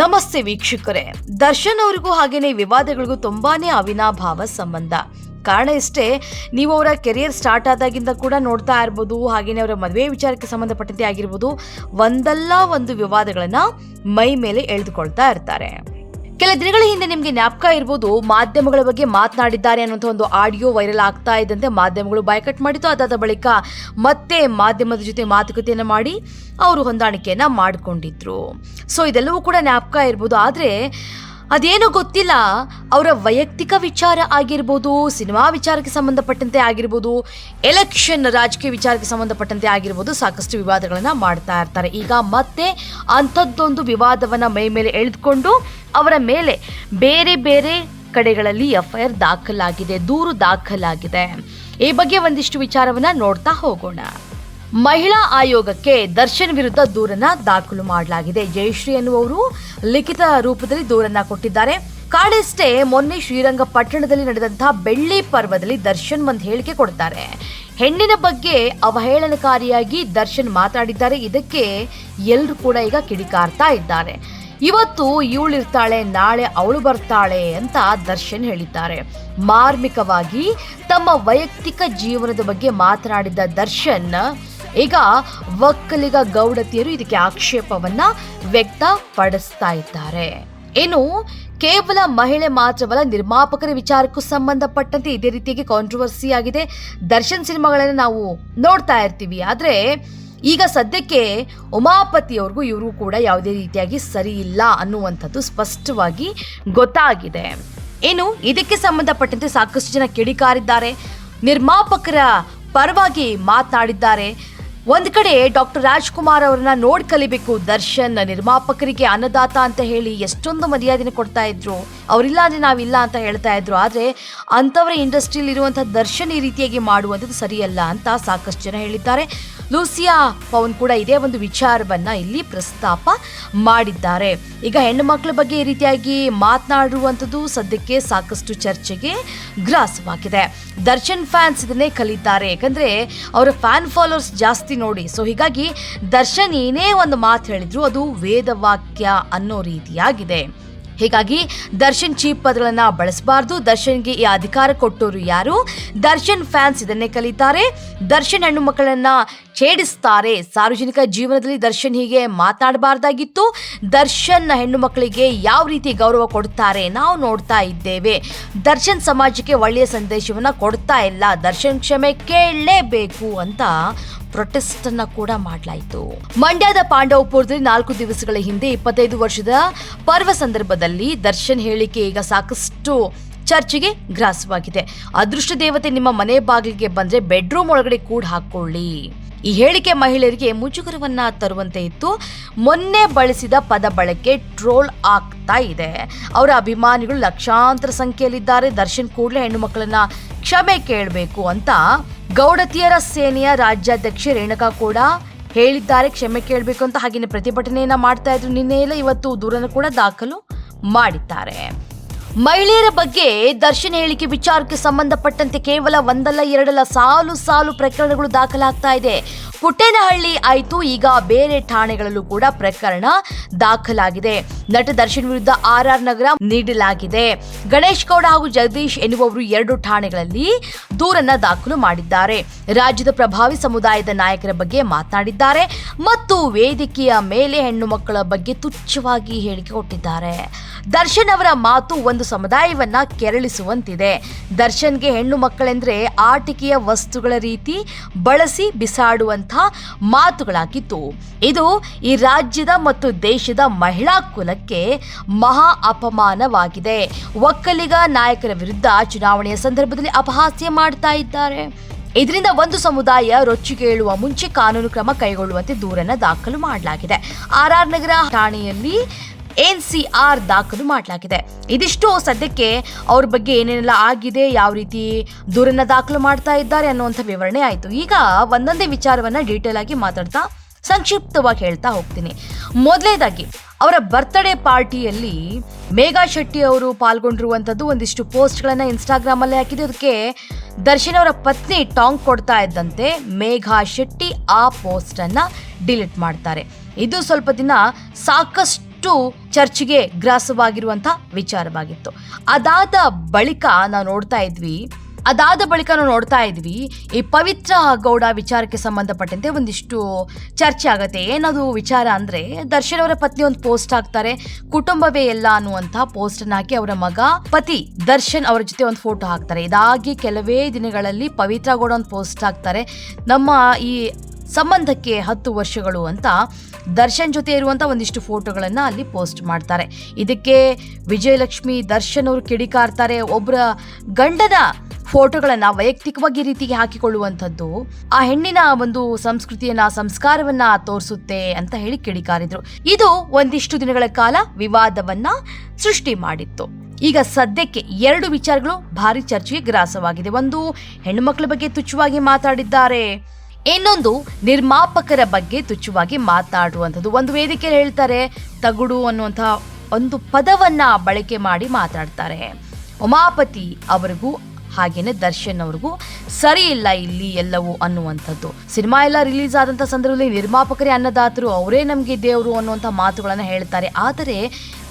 ನಮಸ್ತೆ ವೀಕ್ಷಕರೇ. ದರ್ಶನ್ ಅವರಿಗೂ ಹಾಗೇನೆ ವಿವಾದಗಳಿಗೂ ತುಂಬಾನೇ ಅವಿನಾಭಾವ ಸಂಬಂಧ. ಕಾರಣ ಇಷ್ಟೇ, ನೀವು ಅವರ ಕೆರಿಯರ್ ಸ್ಟಾರ್ಟ್ ಆದಾಗಿಂದ ಕೂಡ ನೋಡ್ತಾ ಇರ್ಬೋದು, ಹಾಗೇನೆ ಅವರ ಮದುವೆ ವಿಚಾರಕ್ಕೆ ಸಂಬಂಧಪಟ್ಟಂತೆ ಆಗಿರ್ಬೋದು, ಒಂದಲ್ಲ ಒಂದು ವಿವಾದಗಳನ್ನ ಮೈ ಮೇಲೆ ಎಳೆದುಕೊಳ್ತಾ ಇರ್ತಾರೆ. ಕೆಲ ದಿನಗಳ ಹಿಂದೆ ನಿಮಗೆ ಜ್ಞಾಪಕ ಇರ್ಬೋದು, ಮಾಧ್ಯಮಗಳ ಬಗ್ಗೆ ಮಾತನಾಡಿದ್ದಾರೆ ಅನ್ನುವಂಥ ಒಂದು ಆಡಿಯೋ ವೈರಲ್ ಆಗ್ತಾ ಇದ್ದಂತೆ ಮಾಧ್ಯಮಗಳು ಬಾಯ್ಕಟ್ ಮಾಡಿತು ಅದಾದ ಬಳಿಕ ಮತ್ತೆ ಮಾಧ್ಯಮದ ಜೊತೆ ಮಾತುಕತೆಯನ್ನು ಮಾಡಿ ಅವರು ಹೊಂದಾಣಿಕೆಯನ್ನ ಮಾಡಿಕೊಂಡಿದ್ರು. ಸೊ ಇದೆಲ್ಲವೂ ಕೂಡ ಜ್ಞಾಪಕ ಇರ್ಬೋದು. ಆದರೆ, ಅದೇನೋ ಗೊತ್ತಿಲ್ಲ. ಅವರ ವೈಯಕ್ತಿಕ ವಿಚಾರ ಆಗಿರ್ಬೋದು, ಸಿನಿಮಾ ವಿಚಾರಕ್ಕೆ ಸಂಬಂಧಪಟ್ಟಂತೆ ಆಗಿರ್ಬೋದು ಎಲೆಕ್ಷನ್ ರಾಜಕೀಯ ವಿಚಾರಕ್ಕೆ ಸಂಬಂಧಪಟ್ಟಂತೆ ಆಗಿರ್ಬೋದು ಸಾಕಷ್ಟು ವಿವಾದಗಳನ್ನು ಮಾಡ್ತಾ ಇರ್ತಾರೆ. ಈಗ ಮತ್ತೆ ಅಂಥದ್ದೊಂದು ವಿವಾದವನ್ನು ಮೈ ಮೇಲೆ ಎಳೆದುಕೊಂಡು ಅವರ ಮೇಲೆ ಬೇರೆ ಬೇರೆ ಕಡೆಗಳಲ್ಲಿ ಎಫ್ಐಆರ್ ದಾಖಲಾಗಿದೆ, ದೂರು ದಾಖಲಾಗಿದೆ. ಈ ಬಗ್ಗೆ ಒಂದಿಷ್ಟು ವಿಚಾರವನ್ನ ನೋಡ್ತಾ ಹೋಗೋಣ. ಮಹಿಳಾ ಆಯೋಗಕ್ಕೆ ದರ್ಶನ್ ವಿರುದ್ಧ ದೂರನ್ನ ದಾಖಲು ಮಾಡಲಾಗಿದೆ. ಜಯಶ್ರೀ ಎನ್ನುವರು ಲಿಖಿತ ರೂಪದಲ್ಲಿ ದೂರನ್ನ ಕೊಟ್ಟಿದ್ದಾರೆ. ಕಾಡಿಷ್ಟೇ ಮೊನ್ನೆ ಶ್ರೀರಂಗಪಟ್ಟಣದಲ್ಲಿ ನಡೆದಂತಹ ಬೆಳ್ಳಿ ಪರ್ವದಲ್ಲಿ ದರ್ಶನ್ ಒಂದು ಹೇಳಿಕೆ ಕೊಡ್ತಾರೆ. ಹೆಣ್ಣಿನ ಬಗ್ಗೆ ಅವಹೇಳನಕಾರಿಯಾಗಿ ದರ್ಶನ್ ಮಾತಾಡಿದ್ದಾರೆ. ಇದಕ್ಕೆ ಎಲ್ಲರೂ ಕೂಡ ಈಗ ಕಿಡಿಕಾರ್ತಾ ಇದ್ದಾರೆ. ಇವತ್ತು ಇವಳಿರ್ತಾಳೆ, ನಾಳೆ ಅವಳು ಬರ್ತಾಳೆ ಅಂತ ದರ್ಶನ್ ಹೇಳಿದ್ದಾರೆ. ಮಾರ್ಮಿಕವಾಗಿ ತಮ್ಮ ವೈಯಕ್ತಿಕ ಜೀವನದ ಬಗ್ಗೆ ಮಾತನಾಡಿದ ದರ್ಶನ್, ಈಗ ಒಕ್ಕಲಿಗ ಗೌಡತಿಯರು ಇದಕ್ಕೆ ಆಕ್ಷೇಪವನ್ನ ವ್ಯಕ್ತಪಡಿಸ್ತಾ ಇದ್ದಾರೆ. ಏನು ಕೇವಲ ಮಹಿಳೆ ಮಾತ್ರವಲ್ಲ, ನಿರ್ಮಾಪಕರ ವಿಚಾರಕ್ಕೂ ಸಂಬಂಧಪಟ್ಟಂತೆ ಇದೇ ರೀತಿಯಾಗಿ ಕಾಂಟ್ರವರ್ಸಿ ಆಗಿದೆ. ದರ್ಶನ್ ಸಿನಿಮಾಗಳನ್ನು ನಾವು ನೋಡ್ತಾ ಇರ್ತೀವಿ. ಆದ್ರೆ ಈಗ ಸದ್ಯಕ್ಕೆ ಉಮಾಪತಿಯವ್ರಿಗೂ ಇವರು ಕೂಡ ಯಾವುದೇ ರೀತಿಯಾಗಿ ಸರಿ ಇಲ್ಲ ಅನ್ನುವಂಥದ್ದು ಸ್ಪಷ್ಟವಾಗಿ ಗೊತ್ತಾಗಿದೆ. ಏನು ಇದಕ್ಕೆ ಸಂಬಂಧಪಟ್ಟಂತೆ ಸಾಕಷ್ಟು ಜನ ಕಿಡಿಕಾರಿದ್ದಾರೆ. ನಿರ್ಮಾಪಕರ ಪರವಾಗಿ ಮಾತನಾಡಿದ್ದಾರೆ. ಒಂದು ಕಡೆ ಡಾಕ್ಟರ್ ರಾಜ್ಕುಮಾರ್ ಅವರನ್ನ ನೋಡಿ ಕಲಿಬೇಕು, ದರ್ಶನ್ ನಿರ್ಮಾಪಕರಿಗೆ ಅನ್ನದಾತ ಅಂತ ಹೇಳಿ ಎಷ್ಟೊಂದು ಮರ್ಯಾದೆನ ಕೊಡ್ತಾ ಇದ್ರು. ಅವರಿಲ್ಲ ಅಂದ್ರೆ ನಾವಿಲ್ಲ ಅಂತ ಹೇಳ್ತಾ ಇದ್ರು. ಆದ್ರೆ ಅಂಥವರ ಇಂಡಸ್ಟ್ರಿಯಲ್ಲಿ ಇರುವಂತಹ ದರ್ಶನ್ ಈ ರೀತಿಯಾಗಿ ಮಾಡುವಂಥದ್ದು ಸರಿಯಲ್ಲ ಅಂತ ಸಾಕಷ್ಟು ಜನ ಹೇಳಿದ್ದಾರೆ. ಲೂಸಿಯಾ ಪವನ್ ಕೂಡ ಇದೇ ಒಂದು ವಿಚಾರವನ್ನ ಇಲ್ಲಿ ಪ್ರಸ್ತಾಪ ಮಾಡಿದ್ದಾರೆ. ಈಗ ಹೆಣ್ಣು ಮಕ್ಕಳ ಬಗ್ಗೆ ಈ ರೀತಿಯಾಗಿ ಮಾತನಾಡುವಂಥದ್ದು ಸದ್ಯಕ್ಕೆ ಸಾಕಷ್ಟು ಚರ್ಚೆಗೆ ಗ್ರಾಸವಾಗಿದೆ. ದರ್ಶನ್ ಫ್ಯಾನ್ಸ್ ಇದನ್ನೇ ಕಲಿತಾರೆ. ಯಾಕಂದ್ರೆ ಅವರ ಫ್ಯಾನ್ ಫಾಲೋವರ್ಸ್ ಜಾಸ್ತಿ ನೋಡಿ. ಸೊ ಹೀಗಾಗಿ ದರ್ಶನ್ ಏನೇ ಒಂದು ಮಾತು ಹೇಳಿದ್ರು ಅದು ವೇದವಾಕ್ಯ ಅನ್ನೋ ರೀತಿಯಾಗಿದೆ. ಹೀಗಾಗಿ ದರ್ಶನ್ ಚೀಪ್ ಪದಗಳನ್ನು ಬಳಸಬಾರ್ದು. ದರ್ಶನ್ಗೆ ಈ ಅಧಿಕಾರ ಕೊಟ್ಟವರು ಯಾರು? ದರ್ಶನ್ ಫ್ಯಾನ್ಸ್ ಇದನ್ನೇ ಕಲಿತಾರೆ. ದರ್ಶನ್ ಹೆಣ್ಣು ಮಕ್ಕಳನ್ನ ಛೇಡಿಸ್ತಾರೆ ಸಾರ್ವಜನಿಕ ಜೀವನದಲ್ಲಿ ದರ್ಶನ್ ಹೀಗೆ ಮಾತಾಡಬಾರ್ದಾಗಿತ್ತು. ದರ್ಶನ್ ಹೆಣ್ಣು ಮಕ್ಕಳಿಗೆ ಯಾವ ರೀತಿ ಗೌರವ ಕೊಡ್ತಾರೆ ನಾವು ನೋಡ್ತಾ ಇದ್ದೇವೆ. ದರ್ಶನ್ ಸಮಾಜಕ್ಕೆ ಒಳ್ಳೆಯ ಸಂದೇಶವನ್ನ ಕೊಡ್ತಾ ಇಲ್ಲ. ದರ್ಶನ್ ಕ್ಷಮೆ ಕೇಳಲೇಬೇಕು ಅಂತ ಪ್ರೊಟೆಸ್ಟ್ ಅನ್ನ ಕೂಡ ಮಾಡಲಾಯಿತು. ಮಂಡ್ಯದ ಪಾಂಡವಪುರದಲ್ಲಿ ನಾಲ್ಕು ದಿವಸಗಳ ಹಿಂದೆ ಇಪ್ಪತ್ತೈದು ವರ್ಷದ ಪರ್ವ ಸಂದರ್ಭದಲ್ಲಿ ದರ್ಶನ್ ಹೇಳಿಕೆ ಈಗ ಸಾಕಷ್ಟು ಚರ್ಚೆಗೆ ಗ್ರಾಸವಾಗಿದೆ. ಅದೃಷ್ಟ ದೇವತೆ ನಿಮ್ಮ ಮನೆ ಬಾಗಿಲಿಗೆ ಬಂದ್ರೆ ಬೆಡ್ರೂಮ್ ಒಳಗಡೆ ಕೂಡ ಹಾಕೊಳ್ಳಿ ಈ ಹೇಳಿಕೆ ಮಹಿಳೆಯರಿಗೆ ಮುಜುಗರವನ್ನ ತರುವಂತೆ ಇತ್ತು. ಮೊನ್ನೆ ಬಳಸಿದ ಪದ ಬಳಕೆ ಟ್ರೋಲ್ ಆಗ್ತಾ ಇದೆ. ಅವರ ಅಭಿಮಾನಿಗಳು ಲಕ್ಷಾಂತರ ಸಂಖ್ಯೆಯಲ್ಲಿದ್ದಾರೆ. ದರ್ಶನ್ ಕೂಡಲೇ ಹೆಣ್ಣು ಮಕ್ಕಳನ್ನ ಕ್ಷಮೆ ಕೇಳಬೇಕು ಅಂತ ಗೌಡತಿಯರ ಸೇನೆಯ ರಾಜ್ಯಾಧ್ಯಕ್ಷೆ ರೇಣುಕಾ ಕೂಡ ಹೇಳಿದ್ದಾರೆ. ಕ್ಷಮೆ ಕೇಳಬೇಕು ಅಂತ ಹಾಗೇನೆ ಪ್ರತಿಭಟನೆಯನ್ನ ಮಾಡ್ತಾ ಇದ್ರು. ಇವತ್ತು ದೂರನ್ನು ಕೂಡ ದಾಖಲು ಮಾಡಿದ್ದಾರೆ. ಮಹಿಳೆಯರ ಬಗ್ಗೆ ದರ್ಶನ ಹೇಳಿಕೆ ವಿಚಾರಕ್ಕೆ ಸಂಬಂಧಪಟ್ಟಂತೆ ಕೇವಲ ಒಂದಲ್ಲ, ಎರಡಲ್ಲ, ಸಾಲು ಸಾಲು ಪ್ರಕರಣಗಳು ದಾಖಲಾಗ್ತಾ ಇದೆ. ಪುಟ್ಟೇನಹಳ್ಳಿ ಆಯಿತು, ಈಗ ಬೇರೆ ಠಾಣೆಗಳಲ್ಲೂ ಕೂಡ ಪ್ರಕರಣ ದಾಖಲಾಗಿದೆ. ನಟ ದರ್ಶನ್ ವಿರುದ್ಧ ಆರ್ ಆರ್ ನಗರ ನೀಡಲಾಗಿದೆ. ಗಣೇಶ್ ಗೌಡ ಹಾಗೂ ಜಗದೀಶ್ ಎನ್ನುವವರು ಎರಡು ಠಾಣೆಗಳಲ್ಲಿ ದೂರನ್ನ ದಾಖಲು ಮಾಡಿದ್ದಾರೆ. ರಾಜ್ಯದ ಪ್ರಭಾವಿ ಸಮುದಾಯದ ನಾಯಕರ ಬಗ್ಗೆ ಮಾತನಾಡಿದ್ದಾರೆ ಮತ್ತು ವೇದಿಕೆಯ ಮೇಲೆ ಹೆಣ್ಣು ಮಕ್ಕಳ ಬಗ್ಗೆ ತುಚ್ಛವಾಗಿ ಹೇಳಿಕೆ ಕೊಟ್ಟಿದ್ದಾರೆ. ದರ್ಶನ್ ಅವರ ಮಾತು ಒಂದು ಸಮುದಾಯವನ್ನ ಕೆರಳಿಸುವಂತಿದೆ. ದರ್ಶನ್ಗೆ ಹೆಣ್ಣು ಮಕ್ಕಳೆಂದ್ರೆ ಆಟಿಕೆಯ ವಸ್ತುಗಳ ರೀತಿ ಬಳಸಿ ಬಿಸಾಡುವಂತ ಮಾತುಗಳಾಗಿತ್ತು ಇದು ಈ ರಾಜ್ಯದ ಮತ್ತು ದೇಶದ ಮಹಿಳಾ ಕುಲಕ್ಕೆ ಮಹಾ ಅಪಮಾನವಾಗಿದೆ. ಒಕ್ಕಲಿಗ ನಾಯಕರ ವಿರುದ್ಧ ಚುನಾವಣೆಯ ಸಂದರ್ಭದಲ್ಲಿ ಅಪಹಾಸ್ಯ ಮಾಡ್ತಾ ಇದ್ದಾರೆ. ಇದರಿಂದ ಒಂದು ಸಮುದಾಯ ರೊಚ್ಚಿಗೇಳುವ ಮುಂಚೆ ಕಾನೂನು ಕ್ರಮ ಕೈಗೊಳ್ಳುವಂತೆ ದೂರನ್ನು ದಾಖಲು ಮಾಡಲಾಗಿದೆ. ಆರ್ ಆರ್ ನಗರ ಠಾಣೆಯಲ್ಲಿ ಆರ್ ದಾಖಲು ಮಾಡಲಾಗಿದೆ. ಇದಿಷ್ಟು. ಸದ್ಯಕ್ಕೆ ಅವ್ರ ಬಗ್ಗೆ ಏನೇನೆಲ್ಲ ಆಗಿದೆ, ಯಾವ ರೀತಿ ದೂರನ್ನ ದಾಖಲು ಮಾಡ್ತಾ ಇದ್ದಾರೆ ಅನ್ನುವಂಥ ವಿವರಣೆ ಆಯಿತು. ಈಗ ಒಂದೊಂದೇ ವಿಚಾರವನ್ನ ಡೀಟೇಲ್ ಆಗಿ ಮಾತಾಡ್ತಾ ಸಂಕ್ಷಿಪ್ತವಾಗಿ ಹೇಳ್ತಾ ಹೋಗ್ತೀನಿ. ಮೊದಲನೇದಾಗಿ ಅವರ ಬರ್ತ್ಡೇ ಪಾರ್ಟಿಯಲ್ಲಿ ಮೇಘಾ ಶೆಟ್ಟಿ ಅವರು ಪಾಲ್ಗೊಂಡಿರುವಂಥದ್ದು ಒಂದಿಷ್ಟು ಪೋಸ್ಟ್ಗಳನ್ನು ಇನ್ಸ್ಟಾಗ್ರಾಮಲ್ಲಿ ಹಾಕಿದ್ದು ಅದಕ್ಕೆ ದರ್ಶನ್ ಅವರ ಪತ್ನಿ ಟಾಂಗ್ ಕೊಡ್ತಾ ಇದ್ದಂತೆ ಮೇಘಾ ಶೆಟ್ಟಿ ಆ ಪೋಸ್ಟ್ ಅನ್ನ ಡಿಲೀಟ್ ಮಾಡ್ತಾರೆ. ಇದು ಸ್ವಲ್ಪ ದಿನ ಸಾಕಷ್ಟು ಚರ್ಚೆಗೆ ಗ್ರಾಸವಾಗಿರುವಂತ ವಿಚಾರವಾಗಿತ್ತು. ಅದಾದ ಬಳಿಕ ನಾವು ನೋಡ್ತಾ ಇದ್ವಿ ಅದಾದ ಬಳಿಕ ನಾವು ನೋಡ್ತಾ ಇದ್ವಿ, ಈ ಪವಿತ್ರ ಗೌಡ ವಿಚಾರಕ್ಕೆ ಸಂಬಂಧಪಟ್ಟಂತೆ ಒಂದಿಷ್ಟು ಚರ್ಚೆ ಆಗುತ್ತೆ. ಏನದು ವಿಚಾರ ಅಂದರೆ, ದರ್ಶನ್ ಅವರ ಪತ್ನಿ ಒಂದು ಪೋಸ್ಟ್ ಹಾಕ್ತಾರೆ, ಕುಟುಂಬವೇ ಎಲ್ಲ ಅನ್ನುವಂತ ಪೋಸ್ಟ್ ಹಾಕಿ ಅವರ ಮಗ ಪತಿ ದರ್ಶನ್ ಅವರ ಜೊತೆ ಒಂದು ಫೋಟೋ ಹಾಕ್ತಾರೆ. ಇದಾಗಿ ಕೆಲವೇ ದಿನಗಳಲ್ಲಿ ಪವಿತ್ರ ಗೌಡ ಒಂದು ಪೋಸ್ಟ್ ಹಾಕ್ತಾರೆ. ನಮ್ಮ ಈ ಸಂಬಂಧಕ್ಕೆ ಹತ್ತು ವರ್ಷಗಳು ಅಂತ ದರ್ಶನ್ ಜೊತೆ ಇರುವಂತ ಒಂದಿಷ್ಟು ಫೋಟೋಗಳನ್ನ ಅಲ್ಲಿ ಪೋಸ್ಟ್ ಮಾಡ್ತಾರೆ. ಇದಕ್ಕೆ ವಿಜಯಲಕ್ಷ್ಮಿ, ದರ್ಶನ್ ಅವರು ಕಿಡಿಕಾರ್ತಾರೆ. ಒಬ್ಬರ ಗಂಡನ ಫೋಟೋಗಳನ್ನ ವೈಯಕ್ತಿಕವಾಗಿ ರೀತಿಗೆ ಹಾಕಿಕೊಳ್ಳುವಂಥದ್ದು ಆ ಹೆಣ್ಣಿನ ಒಂದು ಸಂಸ್ಕೃತಿಯನ್ನ, ಸಂಸ್ಕಾರವನ್ನ ತೋರಿಸುತ್ತೆ ಅಂತ ಹೇಳಿ ಕಿಡಿಕಾರಿದ್ರು. ಇದು ಒಂದಿಷ್ಟು ದಿನಗಳ ಕಾಲ ವಿವಾದವನ್ನ ಸೃಷ್ಟಿ ಮಾಡಿತ್ತು. ಈಗ ಸದ್ಯಕ್ಕೆ ಎರಡು ವಿಚಾರಗಳು ಭಾರಿ ಚರ್ಚೆಗೆ ಗ್ರಾಸವಾಗಿದೆ. ಒಂದು ಹೆಣ್ಣುಮಕ್ಕಳ ಬಗ್ಗೆ ತುಚ್ಛವಾಗಿ ಮಾತಾಡಿದ್ದಾರೆ. ಇನ್ನೊಂದು, ನಿರ್ಮಾಪಕರ ಬಗ್ಗೆ ತುಚ್ಚವಾಗಿ ಮಾತಾಡುವಂಥದ್ದು. ಒಂದು ವೇದಿಕೆಯಲ್ಲಿ ಹೇಳ್ತಾರೆ, ತಗುಡು ಅನ್ನುವಂಥ ಒಂದು ಪದವನ್ನು ಬಳಕೆ ಮಾಡಿ ಮಾತಾಡ್ತಾರೆ. ಉಮಾಪತಿ ಅವರಿಗೂ ಹಾಗೇನೆ ದರ್ಶನ್ ಅವ್ರಿಗೂ ಸರಿ ಇಲ್ಲ ಇಲ್ಲಿ ಎಲ್ಲವೂ ಅನ್ನುವಂಥದ್ದು. ಸಿನಿಮಾ ಎಲ್ಲ ರಿಲೀಸ್ ಆದಂಥ ಸಂದರ್ಭದಲ್ಲಿ ನಿರ್ಮಾಪಕರೇ ಅನ್ನದಾತರು ಅವರೇ ನಮಗೆ ದೇವರು ಅನ್ನುವಂಥ ಮಾತುಗಳನ್ನು ಹೇಳ್ತಾರೆ. ಆದರೆ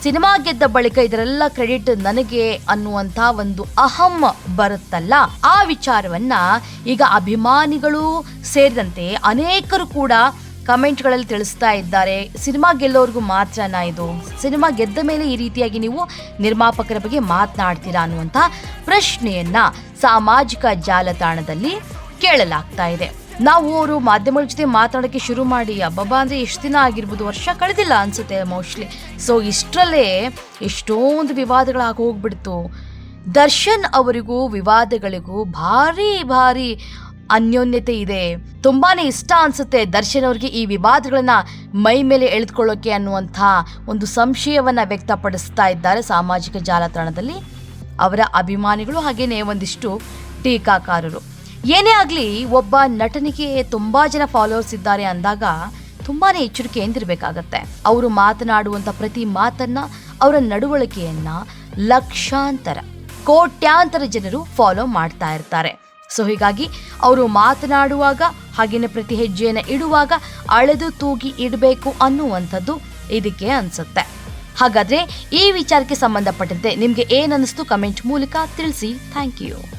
ಸಿನಿಮಾ ಗೆದ್ದ ಬಳಿಕ ಇದರೆಲ್ಲ ಕ್ರೆಡಿಟ್ ನನಗೆ ಅನ್ನುವಂಥ ಒಂದು ಅಹಂ ಬರುತ್ತಲ್ಲ. ಆ ವಿಚಾರವನ್ನ ಈಗ ಅಭಿಮಾನಿಗಳು ಸೇರಿದಂತೆ ಅನೇಕರು ಕೂಡ ಕಮೆಂಟ್ಗಳಲ್ಲಿ ತಿಳಿಸ್ತಾ ಇದ್ದಾರೆ. ಸಿನಿಮಾ ಗೆಲ್ಲೋರ್ಗೂ ಮಾತ್ರನಾ ಇದು? ಸಿನಿಮಾ ಗೆದ್ದ ಮೇಲೆ ಈ ರೀತಿಯಾಗಿ ನೀವು ನಿರ್ಮಾಪಕರ ಬಗ್ಗೆ ಮಾತನಾಡ್ತೀರಾ ಅನ್ನುವಂಥ ಪ್ರಶ್ನೆಯನ್ನ ಸಾಮಾಜಿಕ ಜಾಲತಾಣದಲ್ಲಿ ಕೇಳಲಾಗ್ತಾ ಇದೆ. ನಾವು ಅವರು ಮಾಧ್ಯಮಗಳ ಜೊತೆ ಮಾತಾಡೋಕ್ಕೆ ಶುರು ಮಾಡಿ, ಅಬ್ಬಬ್ಬಾ ಅಂದರೆ ಎಷ್ಟು ದಿನ ಆಗಿರ್ಬೋದು, ವರ್ಷ ಕಳೆದಿಲ್ಲ ಅನ್ಸುತ್ತೆ ಮೋಸ್ಟ್ಲಿ. ಸೊ ಇಷ್ಟರಲ್ಲೇ ಎಷ್ಟೊಂದು ವಿವಾದಗಳಾಗಿ ಹೋಗ್ಬಿಡ್ತು ದರ್ಶನ್ ಅವರಿಗೂ, ವಿವಾದಗಳಿಗೂ ಭಾರಿ ಭಾರಿ ಅನ್ಯೋನ್ಯತೆ ಇದೆ. ತುಂಬಾನೇ ಇಷ್ಟ ಅನ್ಸುತ್ತೆ ದರ್ಶನ್ ಅವ್ರಿಗೆ ಈ ವಿವಾದಗಳನ್ನ ಮೈ ಮೇಲೆ ಎಳೆದುಕೊಳ್ಳೋಕೆ ಅನ್ನುವಂಥ ಒಂದು ಸಂಶಯವನ್ನ ವ್ಯಕ್ತಪಡಿಸ್ತಾ ಇದ್ದಾರೆ ಸಾಮಾಜಿಕ ಜಾಲತಾಣದಲ್ಲಿ. ಅವರ ಅಭಿಮಾನಿಗಳು ಹಾಗೇನೆ ಒಂದಿಷ್ಟು ಟೀಕಾಕಾರರು. ಏನೇ ಆಗಲಿ ಒಬ್ಬ ನಟನಿಗೆ ತುಂಬಾ ಜನ ಫಾಲೋವರ್ಸ್ ಇದ್ದಾರೆ ಅಂದಾಗ ತುಂಬಾನೇ ಎಚ್ಚರಿಕೆಯಿಂದಿರಬೇಕಾಗತ್ತೆ ಅವರು ಮಾತನಾಡುವಂಥ ಪ್ರತಿ ಮಾತನ್ನ, ಅವರ ನಡವಳಿಕೆಯನ್ನ ಲಕ್ಷಾಂತರ, ಕೋಟ್ಯಾಂತರ ಜನರು ಫಾಲೋ ಮಾಡ್ತಾ ಇರ್ತಾರೆ. ಸೊ ಹೀಗಾಗಿ ಅವರು ಮಾತನಾಡುವಾಗ, ಹಾಗೇನೆ ಪ್ರತಿ ಹೆಜ್ಜೆಯನ್ನು ಇಡುವಾಗ ಅಳೆದು ತೂಗಿ ಇಡಬೇಕು ಅನ್ನುವಂಥದ್ದು ಇದಕ್ಕೆ ಅನಿಸುತ್ತೆ. ಹಾಗಾದರೆ ಈ ವಿಚಾರಕ್ಕೆ ಸಂಬಂಧಪಟ್ಟಂತೆ ನಿಮಗೆ ಏನನ್ನಿಸ್ತು ಕಮೆಂಟ್ ಮೂಲಕ ತಿಳಿಸಿ. Thank you.